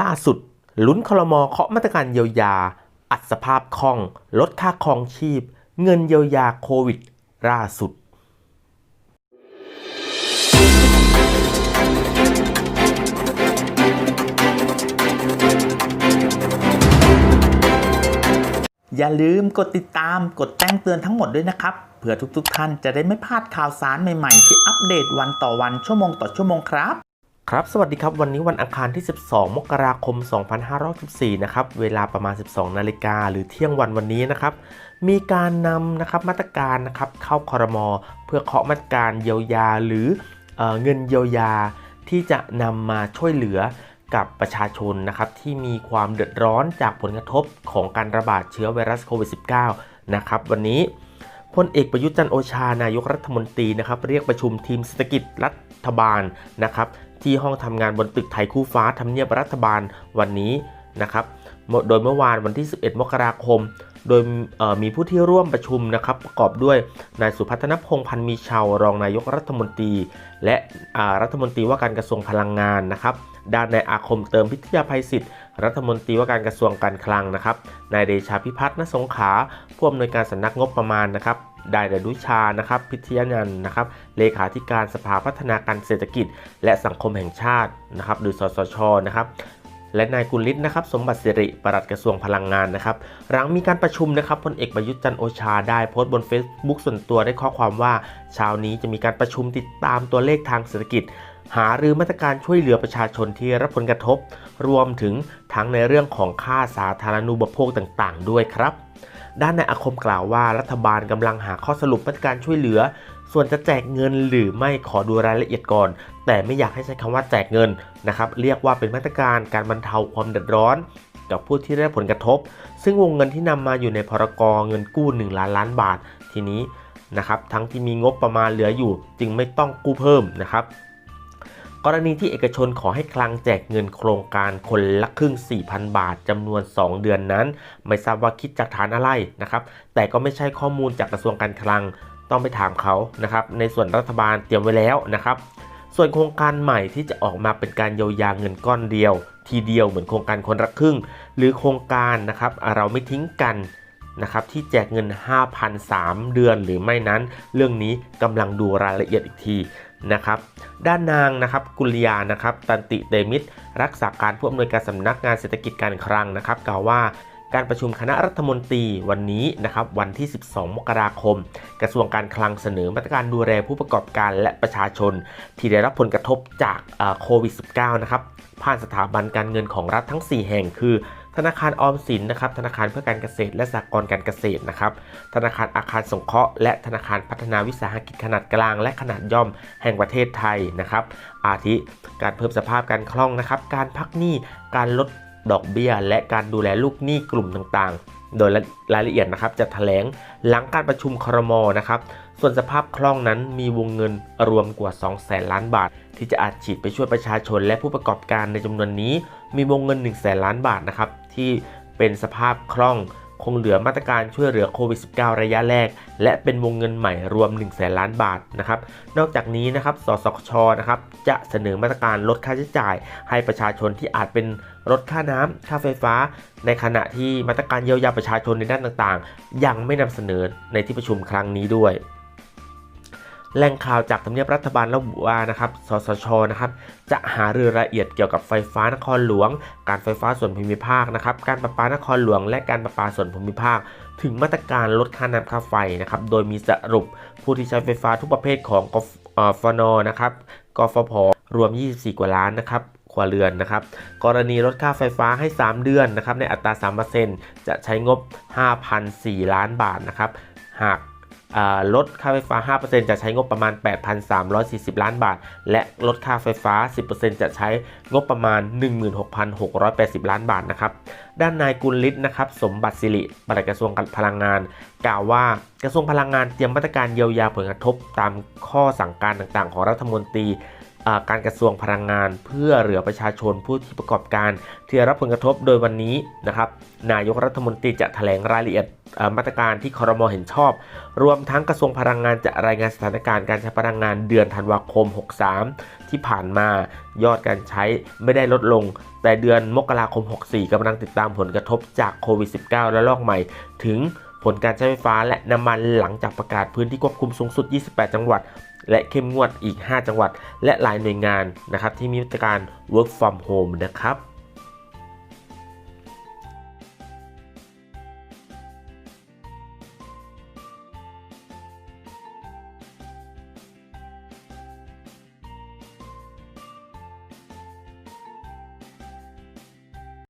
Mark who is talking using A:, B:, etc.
A: ล่าสุดลุ้นคลมเคาะมาตรการเยียวยา อัดสภาพคล่อง ลดค่าครองชีพ เงินเยียวยาโควิด ล่าสุด
B: อย่าลืมกดติดตามกดแจ้งเตือนทั้งหมดด้วยนะครับ เพื่อทุกๆท่านจะได้ไม่พลาดข่าวสารใหม่ๆ ที่อัปเดตวันต่อวันชั่วโมงต่อชั่วโมงครับ
A: ครับ สวัสดีครับ วันนี้วันอังคารที่ 12 มกราคม 2564นะครับ เวลาประมาณ 12 นาฬิกาหรือเที่ยงวันวันนี้นะครับ มีการนำนะครับมาตรการนะครับเข้าคอรมอเพื่อเคาะมาตรการเยียวยาหรือเออเงินเยียวยา ที่จะนำมาช่วยเหลือกับประชาชนนะครับที่มีความเดือดร้อนจากผลกระทบของการระบาดเชื้อไวรัสโควิด -19 นะครับวันนี้ พลเอกประยุทธ์จันโอชานายกรัฐมนตรีนะครับเรียกประชุมทีมเศรษฐกิจรัฐบาลนะครับที่ห้องทำงานบนตึกไทยคู่ฟ้าทำเนียบรัฐบาลวันนี้นะครับโดยเมื่อวานวันที่ 11 มกราคม โดยมีผู้ที่ร่วมประชุมนะครับประกอบด้วยนายสุพัฒนพงพันธ์มีชาวรองนายกรัฐมนตรี และรัฐมนตรีว่าการกระทรวงพลังงานนะครับด้านนายอาคมเติมพิทยาภัยศิษย์ รัฐมนตรีว่าการกระทรวงการคลังนะครับนายเดชาพิพัฒน์ณสงขาผู้อำนวยการสำนักงบประมาณนะครับได้ดนุชานะครับ พิทยานันท์นะครับ เลขาธิการสภาพัฒนาการเศรษฐกิจ และสังคมแห่งชาตินะครับหรือสสชนะครับและนายกุลิศนะครับสมบัติสิริปลัดกระทรวงพลังงานนะครับ หลังมีการประชุมนะครับพลเอกประยุทธ์จันโอชาได้โพสต์บน Facebook ส่วนตัวได้ข้อความว่าเช้านี้จะมีการประชุมติดตามตัวเลขทางเศรษฐกิจ หารือมาตรการช่วยเหลือประชาชนที่รับผลกระทบ รวมถึงทั้งในเรื่องของค่าสาธารณูปโภคต่างๆ ด้วยครับ ด้านในอาคมกล่าวว่ารัฐบาลกำลังหาข้อสรุปมาตรการช่วยเหลือ ส่วนจะแจกเงินหรือไม่ขอดูรายละเอียดก่อน แต่ไม่อยากให้ใช้คำว่าแจกเงินนะครับ เรียกว่าเป็นมาตรการการบรรเทาความเดือดร้อนกับผู้ที่ได้รับผลกระทบ ซึ่งวงเงินที่นำมาอยู่ในพรกรเงินกู้ 1 ล้านล้านบาท ทีนี้นะครับ ทั้งที่มีงบประมาณเหลืออยู่ จึงไม่ต้องกู้เพิ่มนะครับ กรณีที่เอกชนขอให้คลังแจกเงินโครงการคนละครึ่ง 4,000 บาทจำนวน 2 เดือนนั้น ไม่ทราบว่าคิดจากฐานอะไรนะครับ แต่ก็ไม่ใช่ข้อมูลจากกระทรวงการคลังต้องไปถามเขานะครับ ในส่วนรัฐบาลเตรียมไว้แล้วนะครับ ส่วนโครงการใหม่ที่จะออกมาเป็นการเยียวยาเงินก้อนเดียว ทีเดียวเหมือนโครงการคนละครึ่ง หรือโครงการนะครับเราไม่ทิ้งกันนะครับที่แจกเงิน 5,003 เดือนหรือไม่นั้น เรื่องนี้กำลังดูรายละเอียดอีกที นะครับด้านนางนะครับกุลยานะครับตันติเตมิตร รักษาการผู้อำนวยการสำนักงานเศรษฐกิจการคลังนะครับกล่าวว่าการประชุมคณะรัฐมนตรีวันนี้นะครับวันที่ 12 มกราคม กระทรวงการคลังเสนอมาตรการดูแลผู้ประกอบการและประชาชน ที่ได้รับผลกระทบจากโควิด -19 นะครับผ่านสถาบันการเงินของรัฐทั้ง 4 แห่งคือ ธนาคารออมสินนะครับ ธนาคารเพื่อการเกษตร และสหกรณ์การเกษตรนะครับ ธนาคารอาคารสงเคราะห์ และธนาคารพัฒนาวิสาหกิจขนาดกลาง และขนาดย่อมแห่งประเทศไทยนะครับ อาทิการเพิ่มสภาพการคล่องนะครับ การพักหนี้ การลดดอกเบี้ย และการดูแลลูกหนี้กลุ่มต่างๆ โดยรายละเอียดนะครับจะแถลงหลังการประชุมครมนะครับ ส่วนสภาพคล่องนั้นมีวงเงินรวมกว่า2แสนล้านบาท ที่จะอาจฉีดไปช่วยประชาชน และผู้ประกอบการในจำนวนนี้ มีวงเงิน1แสนล้านบาทนะครับที่เป็นสภาพคล่อง คงเหลือมาตรการช่วยเหลือโควิด -19 ระยะแรก และเป็นวงเงินใหม่รวม 1 0 0 0 0แสนล้านบาทนะครับ นอกจากนี้นะครับ สสชนะครับจะเสนอมาตรการลดค่าใช้จ่าย ให้ประชาชนที่อาจเป็นลดค่าน้ำค่าไฟฟ้า ในขณะที่มาตรการเยียวยาประชาชนในด้านต่างๆ ยังไม่นำเสนอในที่ประชุมครั้งนี้ด้วย แหล่งข่าวจากทำเนียบรัฐบาลระบุว่านะครับ สสช นะครับ จะหารือรายละเอียดเกี่ยวกับไฟฟ้านครหลวง การไฟฟ้าส่วนภูมิภาคนะครับ การประปานครหลวง และการประปาส่วนภูมิภาค ถึงมาตรการลดค่าน้ำค่าไฟนะครับ โดยมีสรุปผู้ที่ใช้ไฟฟ้าทุกประเภทของกฟนนะครับ กฟผ รวม 24 กว่าล้านนะครับครัวเรือนนะครับกรณีลดค่าไฟฟ้าให้ 3 เดือนนะครับในอัตรา 3%จะใช้งบ 5,004 ล้านบาทนะครับหาก ลดค่าไฟฟ้า 5%จะใช้งบประมาณ 8,340 ล้านบาท และลดค่าไฟฟ้า 10%จะใช้งบประมาณ 16,680 ล้านบาทนะครับ ด้านนายกุลฤทธิ์นะครับ สมบัติสิริปลัดกระทรวงพลังงาน กล่าวว่ากระทรวงพลังงานเตรียมมาตรการเยียวยาผลกระทบตามข้อสั่งการต่างๆ ของรัฐมนตรี การกระทรวงพลังงาน เพื่อเหลือประชาชนผู้ที่ประกอบการที่รับผลกระทบโดยวันนี้นะครับนายกรัฐมนตรีจะแถลงรายละเอียดมาตรการที่ครมเห็นชอบ รวมทั้งกระทรวงพลังงานจะรายงานสถานการณ์การใช้พลังงานเดือนธันวาคม 63 ที่ผ่านมายอดการใช้ไม่ได้ลดลง แต่เดือนมกราคม 64กำลังติดตามผลกระทบจากโควิด -19 และลอกใหม่ถึงผลการใช้ไฟฟ้าและน้ำมันหลังจากประกาศพื้นที่ควบคุมสูงสุด 28 จังหวัด และเข้มงวดอีก 5 จังหวัด และหลายหน่วยงานนะครับที่มีมาตรการ work from home นะครับ